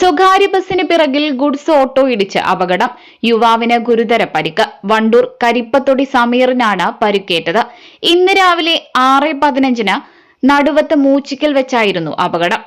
സ്വകാര്യ ബസിന് പിറകിൽ ഗുഡ്സ് ഓട്ടോ ഇടിച്ച് അപകടം. യുവാവിന് ഗുരുതര പരിക്ക്. വണ്ടൂർ കരിപ്പത്തൊടി സമീറിനാണ് പരിക്കേറ്റത്. ഇന്ന് രാവിലെ ആറ് പതിനഞ്ചിന് നടുവത്ത് മൂച്ചിക്കൽ വെച്ചായിരുന്നു അപകടം.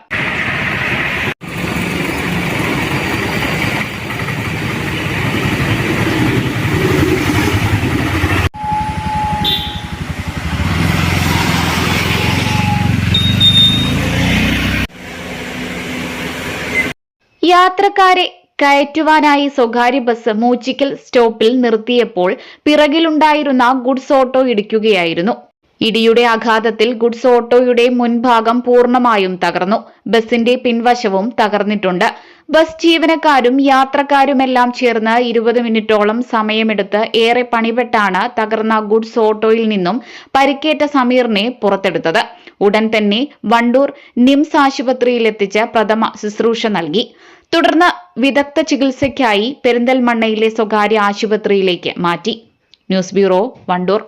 യാത്രക്കാരെ കയറ്റുവാനായി സ്വകാര്യ ബസ് മൂച്ചിക്കൽ സ്റ്റോപ്പിൽ നിർത്തിയപ്പോൾ പിറകിലുണ്ടായിരുന്ന ഗുഡ്സ് ഓട്ടോ ഇടിക്കുകയായിരുന്നു. ഇടിയുടെ ആഘാതത്തിൽ ഗുഡ്സ് ഓട്ടോയുടെ മുൻഭാഗം പൂർണമായും തകർന്നു. ബസിന്റെ പിൻവശവും തകർന്നിട്ടുണ്ട്. ബസ് ജീവനക്കാരും യാത്രക്കാരുമെല്ലാം ചേർന്ന് ഇരുപത് മിനിറ്റോളം സമയമെടുത്ത് ഏറെ പണിപ്പെട്ടാണ് തകർന്ന ഗുഡ്സ് ഓട്ടോയിൽ നിന്നും പരിക്കേറ്റ സമീറിനെ പുറത്തെടുത്തത്. ഉടൻ തന്നെ വണ്ടൂർ നിംസ് ആശുപത്രിയിൽ എത്തിച്ച് പ്രഥമ ശുശ്രൂഷ നൽകി. തുടർന്ന് വിദഗ്ധ ചികിത്സയ്ക്കായി പെരിന്തൽമണ്ണയിലെ സ്വകാര്യ ആശുപത്രിയിലേക്ക് മാറ്റി. News bureau Wandoor.